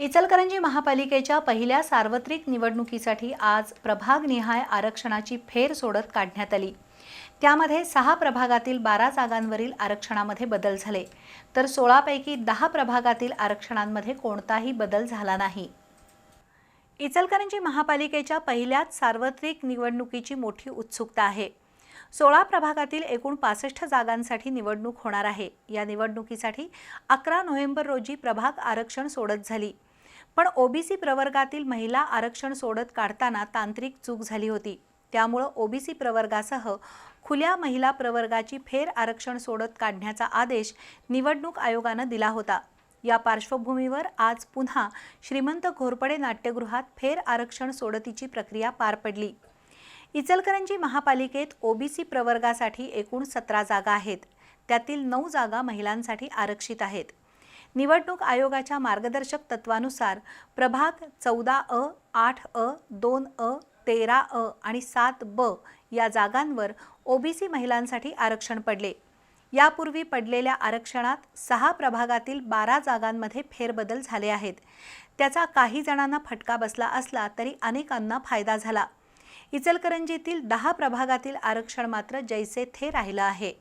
इचलकरंजी महापालिकेच्या पहिल्या सार्वत्रिक निवडणुकीसाठी आज प्रभागनिहाय आरक्षणाची फेर सोडत काढण्यात आली. त्यामध्ये सहा प्रभागातील बारा जागांवरील आरक्षणामध्ये बदल झाले. तर सोळापैकी दहा प्रभागातील आरक्षणांमध्ये कोणताही बदल झाला नाही. इचलकरंजी महापालिकेच्या पहिल्याच सार्वत्रिक निवडणुकीची मोठी उत्सुकता आहे. सोळा प्रभागातील एकूण पासष्ट जागांसाठी निवडणूक होणार आहे. या निवडणुकीसाठी अकरा नोव्हेंबर रोजी प्रभाग आरक्षण सोडत झाली. पण ओबीसी प्रवर्गातील महिला आरक्षण सोडत काढताना तांत्रिक चूक झाली होती. त्यामुळं ओबीसी प्रवर्गासह खुल्या महिला प्रवर्गाची फेर आरक्षण सोडत काढण्याचा आदेश निवडणूक आयोगानं दिला होता. या पार्श्वभूमीवर आज पुन्हा श्रीमंत घोरपडे नाट्यगृहात फेर आरक्षण सोडतीची प्रक्रिया पार पडली. इचलकरंजी महापालिकेत ओबीसी प्रवर्गासाठी एकूण सतरा जागा आहेत. त्यातील नऊ जागा महिलांसाठी आरक्षित आहेत. निवडणूक आयोगाच्या मार्गदर्शक तत्वानुसार प्रभाग चौदा अ आठ अ दोन अ तेरा अ आणि सात ब या जागांवर ओबीसी महिलांसाठी आरक्षण पडले. यापूर्वी पडलेल्या आरक्षणात सहा प्रभागातील बारा जागांमध्ये फेरबदल झाले आहेत. त्याचा काही जणांना फटका बसला असला तरी अनेकांना फायदा झाला. इचलकरंजीतील दहा प्रभागातील आरक्षण मात्र जैसे थे राहिलं आहे.